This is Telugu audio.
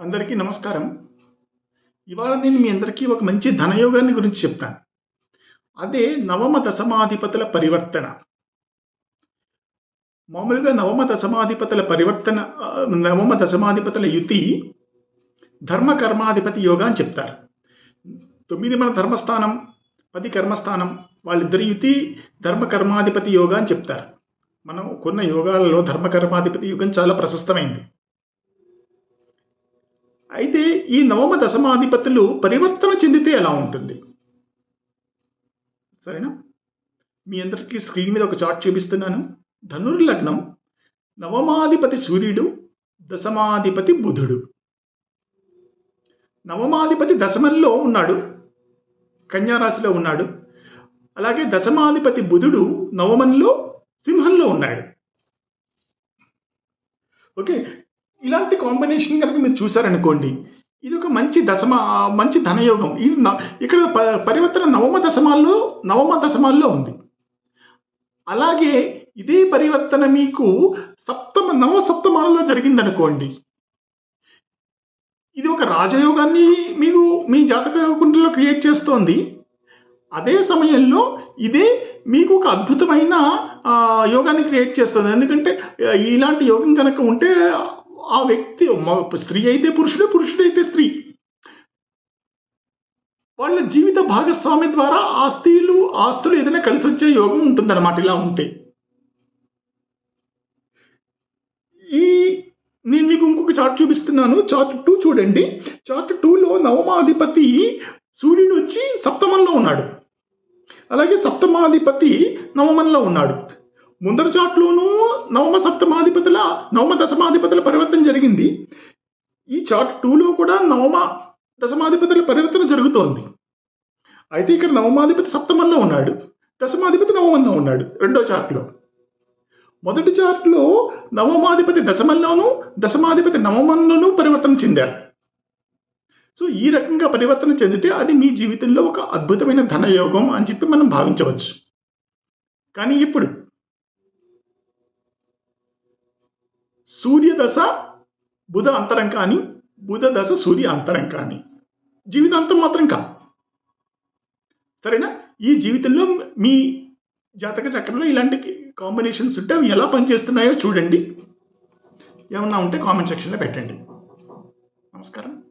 అందరికీ నమస్కారం. ఇవాళ నేను మీ అందరికీ ఒక మంచి ధనయోగాన్ని గురించి చెప్తాను. అదే నవమ దశమాధిపతుల పరివర్తన. మామూలుగా నవమ దశమాధిపతుల పరివర్తన నవమ దశమాధిపతుల యుతి ధర్మ కర్మాధిపతి యోగా అని చెప్తారు. తొమ్మిది మన ధర్మస్థానం పది కర్మస్థానం వాళ్ళిద్దరి యుతి ధర్మ కర్మాధిపతి యోగా అని చెప్తారు. మనం కొన్న యోగాలలో ధర్మ కర్మాధిపతి యుగం చాలా ప్రశస్తమైంది. అయితే ఈ నవమ దశమాధిపతులు పరివర్తన చెందితే ఎలా ఉంటుంది? సరేనా? మీ అందరికీ స్క్రీన్ మీద ఒక చార్ట్ చూపిస్తున్నాను. ధనుర్లగ్నం నవమాధిపతి సూర్యుడు దశమాధిపతి బుధుడు. నవమాధిపతి దశమంలో ఉన్నాడు కన్యారాశిలో ఉన్నాడు. అలాగే దశమాధిపతి బుధుడు నవమంలో సింహంలో ఉన్నాడు. ఓకే? ఇలాంటి కాంబినేషన్ కనుక మీరు చూసారనుకోండి ఇది ఒక మంచి దశమ మంచి ధనయోగం. ఇది ఇక్కడ పరివర్తన నవమ దశమాల్లో నవమ దశమాల్లో ఉంది. అలాగే ఇదే పరివర్తన మీకు సప్తమ నవ సప్తమాలలో జరిగిందనుకోండి. ఇది ఒక రాజయోగాన్ని మీకు మీ జాతక కుండలో క్రియేట్ చేస్తోంది. అదే సమయంలో ఇదే మీకు ఒక అద్భుతమైన యోగాన్ని క్రియేట్ చేస్తుంది. ఎందుకంటే ఇలాంటి యోగం కనుక ఉంటే ఆ వ్యక్తి స్త్రీ అయితే పురుషుడే పురుషుడైతే స్త్రీ. వాళ్ళ జీవిత భాగస్వామి ద్వారా ఆస్తిలు ఆస్తులు ఏదైనా కలిసి వచ్చే యోగం ఉంటుందన్నమాట ఇలా ఉంటే. ఈ నేను మీకు ఇంకొక చార్ట్ చూపిస్తున్నాను. చార్ట్ టూ చూడండి. చార్ట్ టూలో నవమాధిపతి సూర్యుడు వచ్చి సప్తమంలో ఉన్నాడు. అలాగే సప్తమాధిపతి నవమంలో ఉన్నాడు. ముందర చాట్లోనూ నవమ సప్తమాధిపతుల నవమ దశమాధిపతుల పరివర్తన జరిగింది. ఈ చార్ట్ టూలో కూడా నవమ దశమాధిపతుల పరివర్తన జరుగుతోంది. అయితే ఇక్కడ నవమాధిపతి సప్తమంలో ఉన్నాడు దశమాధిపతి నవమంలో ఉన్నాడు రెండో చార్ట్లో. మొదటి చార్ట్లో నవమాధిపతి దశమంలోనూ దశమాధిపతి నవమంలోనూ పరివర్తన చెందారు. సో ఈ రకంగా పరివర్తన చెందితే అది మీ జీవితంలో ఒక అద్భుతమైన ధనయోగం అని చెప్పి మనం భావించవచ్చు. కానీ ఇప్పుడు సూర్యదశ బుధ అంతరం కానీ బుధ దశ సూర్య అంతరం కానీ జీవితాంతం మాత్రం కా సరేనా? ఈ జీవితంలో మీ జాతక చక్రంలో ఇలాంటి కాంబినేషన్స్ ఉంటే అవి ఎలా పనిచేస్తున్నాయో చూడండి. ఏమన్నా ఉంటే కామెంట్ సెక్షన్లో పెట్టండి. నమస్కారం.